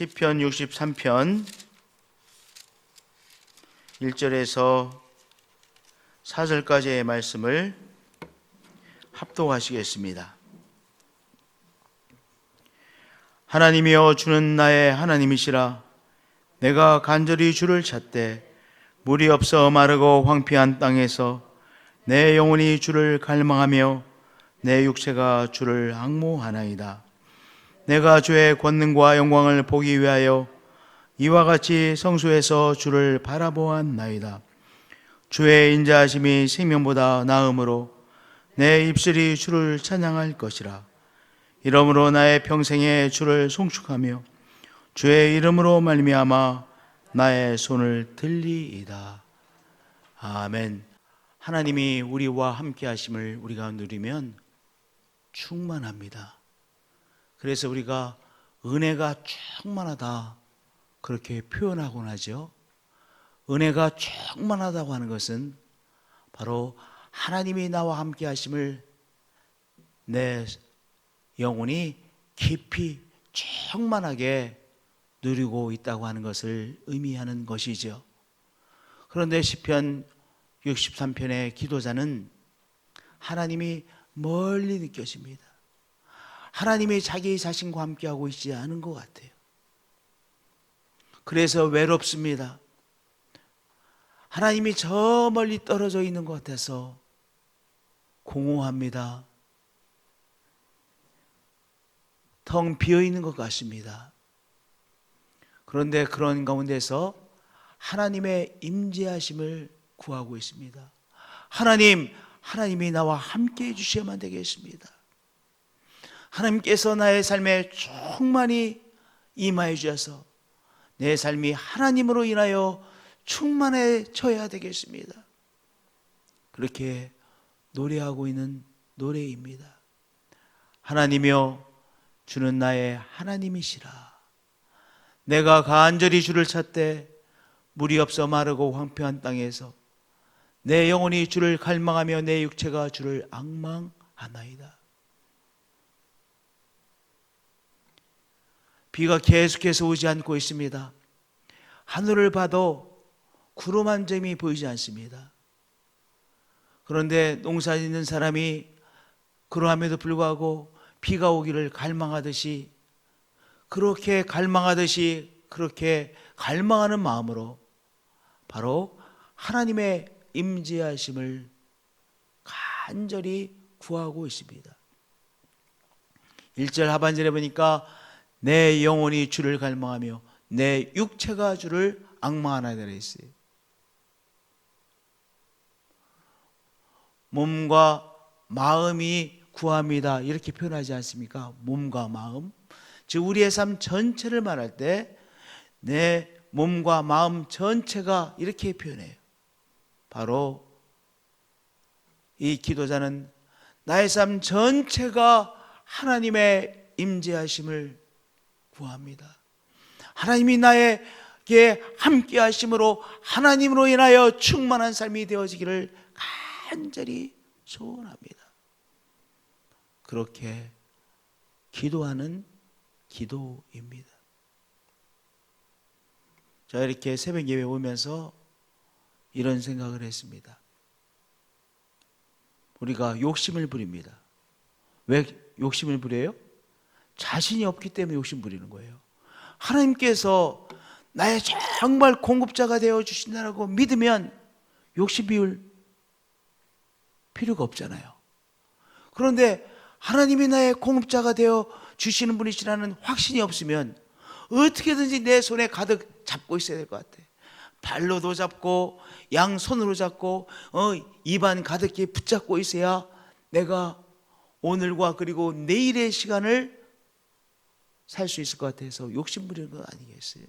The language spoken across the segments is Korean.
시편 63편 1절에서 4절까지의 말씀을 합독하시겠습니다. 하나님이여 주는 나의 하나님이시라 내가 간절히 주를 찾되 물이 없어 마르고 황폐한 땅에서 내 영혼이 주를 갈망하며 내 육체가 주를 악모하나이다. 내가 주의 권능과 영광을 보기 위하여 이와 같이 성소에서 주를 바라보았나이다. 주의 인자하심이 생명보다 나음으로 내 입술이 주를 찬양할 것이라. 이러므로 나의 평생에 주를 송축하며 주의 이름으로 말미암아 나의 손을 들리이다. 아멘. 하나님이 우리와 함께 하심을 우리가 누리면 충만합니다. 그래서 우리가 은혜가 충만하다 그렇게 표현하곤 하죠. 은혜가 충만하다고 하는 것은 바로 하나님이 나와 함께 하심을 내 영혼이 깊이 충만하게 누리고 있다고 하는 것을 의미하는 것이죠. 그런데 시편 63편의 기도자는 하나님이 멀리 느껴집니다. 하나님이 자기 자신과 함께하고 있지 않은 것 같아요. 그래서 외롭습니다. 하나님이 저 멀리 떨어져 있는 것 같아서 공허합니다. 텅 비어 있는 것 같습니다. 그런데 그런 가운데서 하나님의 임재하심을 구하고 있습니다. 하나님, 하나님이 나와 함께 해 주셔야만 되겠습니다. 하나님께서 나의 삶에 충만히 임하여 주셔서 내 삶이 하나님으로 인하여 충만해져야 되겠습니다. 그렇게 노래하고 있는 노래입니다. 하나님이여 주는 나의 하나님이시라. 내가 간절히 주를 찾되 물이 없어 마르고 황폐한 땅에서 내 영혼이 주를 갈망하며 내 육체가 주를 악망하나이다. 비가 계속해서 오지 않고 있습니다. 하늘을 봐도 구름 한 점이 보이지 않습니다. 그런데 농사 짓는 사람이 그러함에도 불구하고 비가 오기를 갈망하듯이 그렇게 갈망하듯이 그렇게 갈망하는 마음으로 바로 하나님의 임재하심을 간절히 구하고 있습니다. 1절 하반절에 보니까 내 영혼이 주를 갈망하며 내 육체가 주를 악망하나 되어 있어요. 몸과 마음이 구합니다. 이렇게 표현하지 않습니까? 몸과 마음. 즉 우리의 삶 전체를 말할 때 내 몸과 마음 전체가 이렇게 표현해요. 바로 이 기도자는 나의 삶 전체가 하나님의 임재하심을 구합니다. 하나님이 나에게 함께 하심으로 하나님으로 인하여 충만한 삶이 되어지기를 간절히 소원합니다. 그렇게 기도하는 기도입니다. 자, 이렇게 새벽 예배 오면서 이런 생각을 했습니다. 우리가 욕심을 부립니다. 왜 욕심을 부려요? 자신이 없기 때문에 욕심 부리는 거예요. 하나님께서 나의 정말 공급자가 되어 주신다고 믿으면 욕심 비울 필요가 없잖아요. 그런데 하나님이 나의 공급자가 되어 주시는 분이시라는 확신이 없으면 어떻게든지 내 손에 가득 잡고 있어야 될 것 같아. 발로도 잡고 양 손으로 잡고 어, 입안 가득히 붙잡고 있어야 내가 오늘과 그리고 내일의 시간을 살 수 있을 것 같아서 욕심 부리는 거 아니겠어요?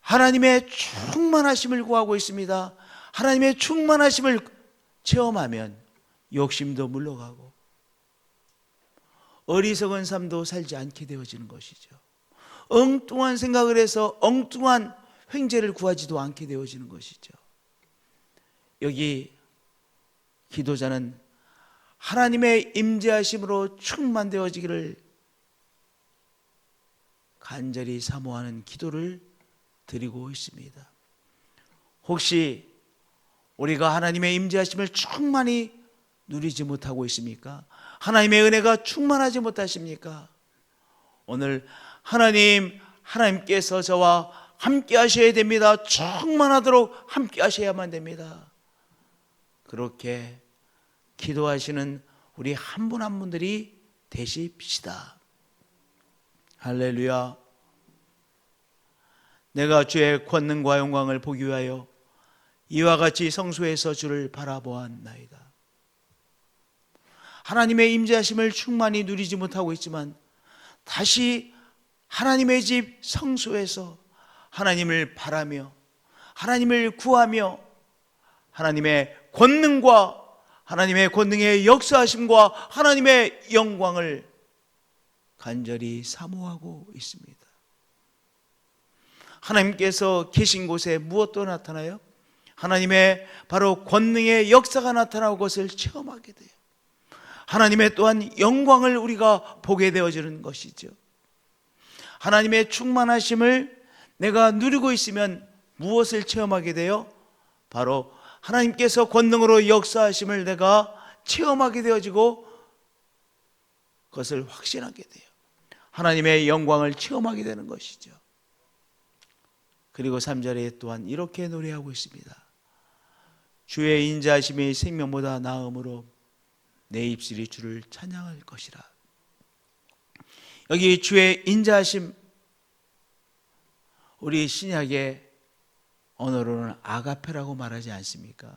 하나님의 충만하심을 구하고 있습니다. 하나님의 충만하심을 체험하면 욕심도 물러가고 어리석은 삶도 살지 않게 되어지는 것이죠. 엉뚱한 생각을 해서 엉뚱한 횡재를 구하지도 않게 되어지는 것이죠. 여기 기도자는 하나님의 임재하심으로 충만되어지기를 간절히 사모하는 기도를 드리고 있습니다. 혹시 우리가 하나님의 임재하심을 충만히 누리지 못하고 있습니까? 하나님의 은혜가 충만하지 못하십니까? 오늘 하나님 하나님께서 저와 함께 하셔야 됩니다. 충만하도록 함께 하셔야만 됩니다. 그렇게 기도하시는 우리 한분한 분들이 되십시다. 할렐루야. 내가 주의 권능과 영광을 보기 위하여 이와 같이 성소에서 주를 바라보았나이다. 하나님의 임재하심을 충만히 누리지 못하고 있지만 다시 하나님의 집 성소에서 하나님을 바라며 하나님을 구하며 하나님의 권능과 하나님의 권능의 역사하심과 하나님의 영광을 간절히 사모하고 있습니다. 하나님께서 계신 곳에 무엇도 나타나요? 하나님의 바로 권능의 역사가 나타나고 것을 체험하게 돼요. 하나님의 또한 영광을 우리가 보게 되어지는 것이죠. 하나님의 충만하심을 내가 누리고 있으면 무엇을 체험하게 돼요? 바로 하나님께서 권능으로 역사하심을 내가 체험하게 되어지고 그것을 확신하게 돼요. 하나님의 영광을 체험하게 되는 것이죠. 그리고 3절에 또한 이렇게 노래하고 있습니다. 주의 인자하심이 생명보다 나음으로 내 입술이 주를 찬양할 것이라. 여기 주의 인자하심 우리 신약의 언어로는 아가페라고 말하지 않습니까?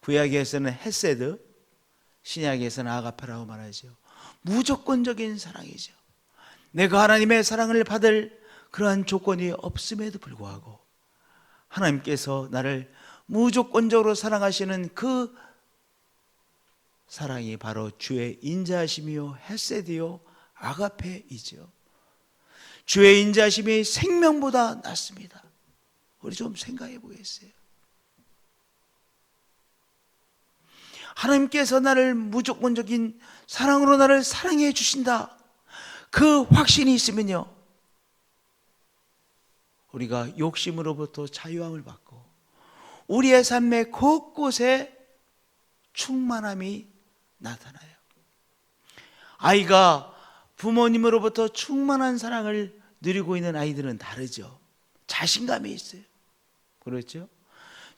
구약에서는 헤세드, 신약에서는 아가페라고 말하죠. 무조건적인 사랑이죠. 내가 하나님의 사랑을 받을 그러한 조건이 없음에도 불구하고 하나님께서 나를 무조건적으로 사랑하시는 그 사랑이 바로 주의 인자하심이요 헤세드요 아가페이죠. 주의 인자하심이 생명보다 낫습니다. 우리 좀 생각해 보겠어요. 하나님께서 나를 무조건적인 사랑으로 나를 사랑해 주신다. 그 확신이 있으면요. 우리가 욕심으로부터 자유함을 받고 우리의 삶의 곳곳에 충만함이 나타나요. 아이가 부모님으로부터 충만한 사랑을 누리고 있는 아이들은 다르죠. 자신감이 있어요. 그렇죠?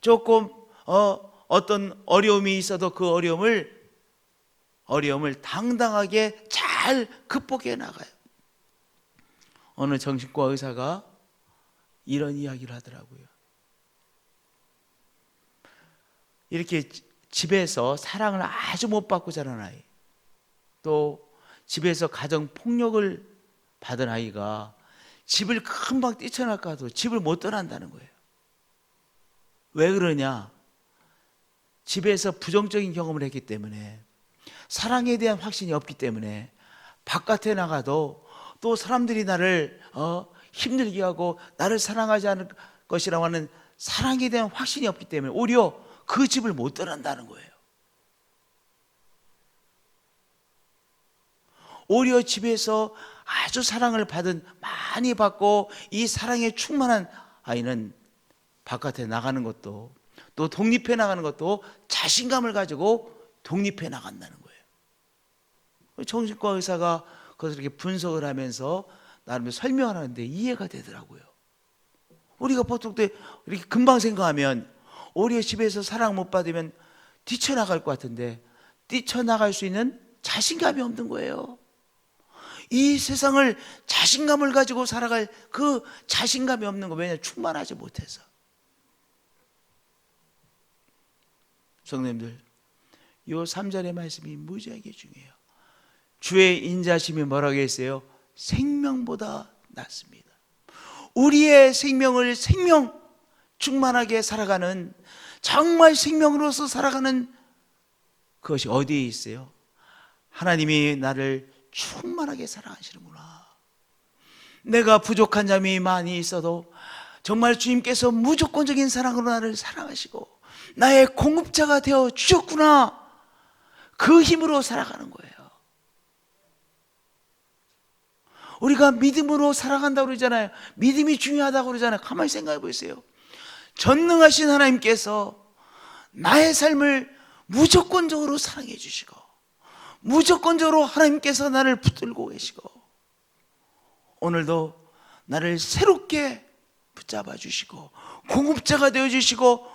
조금 어, 어떤 어려움이 있어도 그 어려움을 어려움을 당당하게 잘 극복해 나가요. 어느 정신과 의사가 이런 이야기를 하더라고요. 이렇게 집에서 사랑을 아주 못 받고 자란 아이, 또 집에서 가정 폭력을 받은 아이가 집을 금방 뛰쳐나가도 집을 못 떠난다는 거예요. 왜 그러냐? 집에서 부정적인 경험을 했기 때문에 사랑에 대한 확신이 없기 때문에 바깥에 나가도 또 사람들이 나를 어, 힘들게 하고 나를 사랑하지 않을 것이라고 하는 사랑에 대한 확신이 없기 때문에 오히려 그 집을 못 떠난다는 거예요. 오히려 집에서 아주 사랑을 받은 많이 받고 이 사랑에 충만한 아이는 바깥에 나가는 것도 또 독립해 나가는 것도 자신감을 가지고 독립해 나간다는 거예요. 정신과 의사가 그것을 이렇게 분석을 하면서 나름 설명을 하는데 이해가 되더라고요. 우리가 보통 때 이렇게 금방 생각하면 오히려 집에서 사랑 못 받으면 뛰쳐나갈 것 같은데 뛰쳐나갈 수 있는 자신감이 없는 거예요. 이 세상을 자신감을 가지고 살아갈 그 자신감이 없는 거 왜냐 충만하지 못해서 성도님들 이 3절의 말씀이 무지하게 중요해요 주의 인자심이 뭐라고 했어요? 생명보다 낫습니다 우리의 생명을 생명 충만하게 살아가는 정말 생명으로서 살아가는 그것이 어디에 있어요? 하나님이 나를 충만하게 사랑하시는구나. 내가 부족한 점이 많이 있어도 정말 주님께서 무조건적인 사랑으로 나를 사랑하시고 나의 공급자가 되어 주셨구나. 그 힘으로 살아가는 거예요. 우리가 믿음으로 살아간다고 그러잖아요. 믿음이 중요하다고 그러잖아요. 가만히 생각해 보세요. 전능하신 하나님께서 나의 삶을 무조건적으로 사랑해 주시고 무조건적으로 하나님께서 나를 붙들고 계시고 오늘도 나를 새롭게 붙잡아 주시고 공급자가 되어 주시고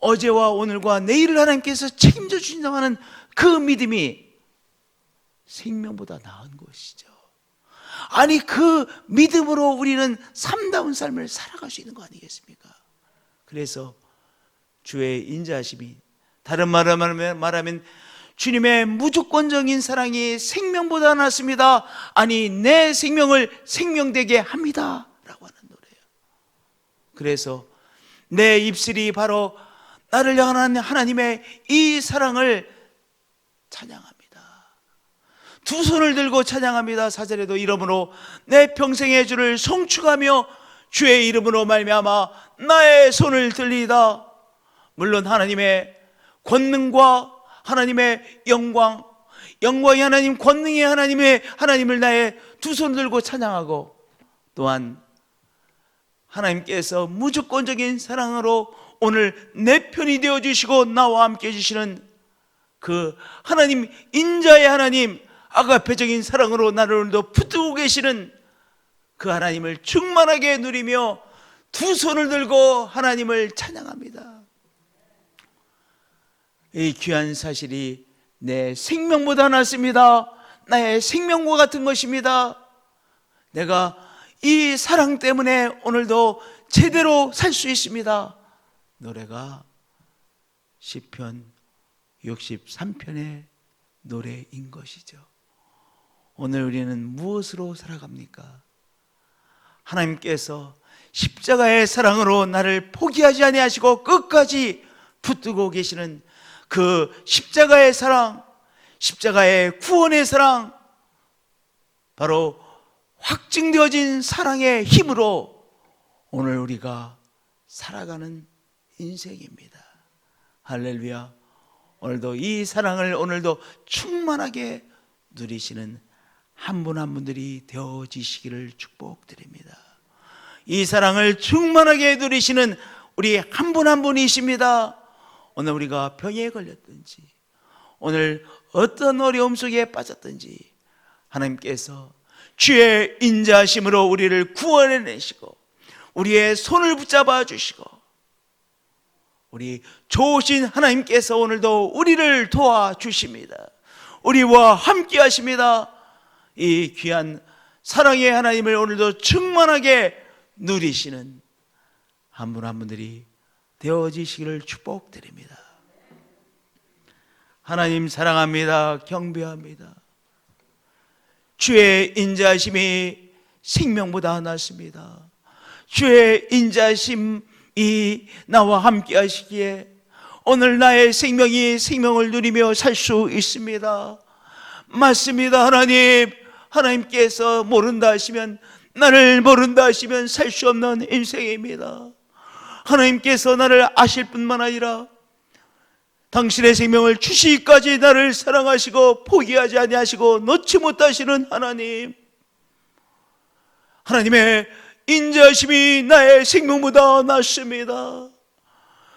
어제와 오늘과 내일을 하나님께서 책임져 주신다고 하는 그 믿음이 생명보다 나은 것이죠. 아니 그 믿음으로 우리는 삼다운 삶을 살아갈 수 있는 거 아니겠습니까? 그래서 주의 인자하심이 다른 말하면, 말하면 주님의 무조건적인 사랑이 생명보다 낫습니다. 아니 내 생명을 생명되게 합니다 라고 하는 노래예요. 그래서 내 입술이 바로 나를 향한 하나님의 이 사랑을 찬양합니다. 두 손을 들고 찬양합니다. 사절에도 이름으로 내 평생의 주를 송축하며 주의 이름으로 말미암아 나의 손을 들리다. 물론 하나님의 권능과 하나님의 영광, 영광이 하나님, 권능이 하나님의 하나님을 나의 두 손 들고 찬양하고 또한 하나님께서 무조건적인 사랑으로 오늘 내 편이 되어 주시고 나와 함께 해 주시는 그 하나님 인자의 하나님 아가페적인 사랑으로 나를 오늘도 붙들고 계시는 그 하나님을 충만하게 누리며 두 손을 들고 하나님을 찬양합니다. 이 귀한 사실이 내 생명보다 낫습니다. 나의 생명과 같은 것입니다. 내가 이 사랑 때문에 오늘도 제대로 살 수 있습니다. 노래가 시편 63편의 노래인 것이죠. 오늘 우리는 무엇으로 살아갑니까? 하나님께서 십자가의 사랑으로 나를 포기하지 아니하시고 끝까지 붙들고 계시는 그 십자가의 사랑, 십자가의 구원의 사랑, 바로 확증되어진 사랑의 힘으로 오늘 우리가 살아가는 인생입니다. 할렐루야. 오늘도 이 사랑을 오늘도 충만하게 누리시는 한 분한 분들이 되어지시기를 축복드립니다. 이 사랑을 충만하게 누리시는 우리 한 분한 분이십니다. 오늘 우리가 병에 걸렸든지, 오늘 어떤 어려움 속에 빠졌든지, 하나님께서 주의 인자심으로 우리를 구원해 내시고, 우리의 손을 붙잡아 주시고, 우리 좋으신 하나님께서 오늘도 우리를 도와주십니다. 우리와 함께 하십니다. 이 귀한 사랑의 하나님을 오늘도 충만하게 누리시는 한 분한 분들이 되어지시기를 축복드립니다. 하나님 사랑합니다. 경배합니다. 주의 인자심이 생명보다 낫습니다. 주의 인자심이 나와 함께 하시기에 오늘 나의 생명이 생명을 누리며 살 수 있습니다. 맞습니다. 하나님. 하나님께서 모른다 하시면 나를 모른다 하시면 살 수 없는 인생입니다. 하나님께서 나를 아실 뿐만 아니라 당신의 생명을 주시기까지 나를 사랑하시고 포기하지 아니하시고 놓지 못하시는 하나님. 하나님의 인자심이 나의 생명보다 낫습니다.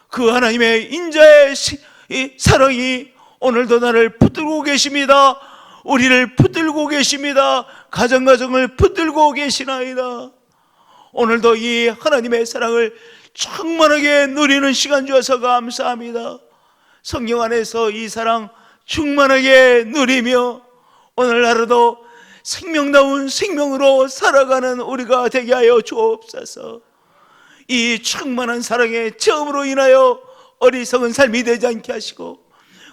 그 하나님의 인자의 사랑이 오늘도 나를 붙들고 계십니다. 우리를 붙들고 계십니다. 가정가정을 붙들고 계시나이다. 오늘도 이 하나님의 사랑을 충만하게 누리는 시간 주어서 감사합니다. 성령 안에서 이 사랑 충만하게 누리며 오늘 하루도 생명다운 생명으로 살아가는 우리가 되게 하여 주옵소서. 이 충만한 사랑의 처음으로 인하여 어리석은 삶이 되지 않게 하시고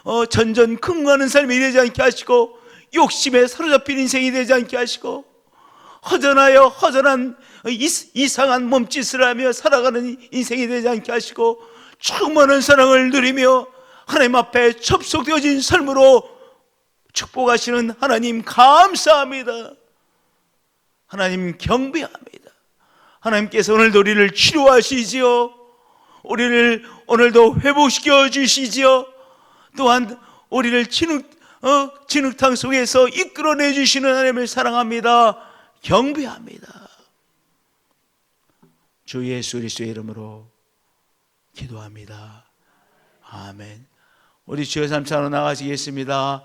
어, 전전 근거하는 삶이 되지 않게 하시고 욕심에 사로잡힌 인생이 되지 않게 하시고 허전하여 허전한 이상한 몸짓을 하며 살아가는 인생이 되지 않게 하시고 충만한 사랑을 누리며 하나님 앞에 접속되어진 삶으로 축복하시는 하나님 감사합니다. 하나님 경배합니다. 하나님께서 오늘도 우리를 치료하시지요. 우리를 오늘도 회복시켜 주시지요. 또한 우리를 진흙, 어, 진흙탕 속에서 이끌어내 주시는 하나님을 사랑합니다. 경배합니다. 주 예수 그리스도의 이름으로 기도합니다. 아멘. 우리 주여 삼차로 나가시겠습니다.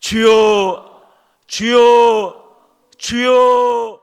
주여, 주여, 주여.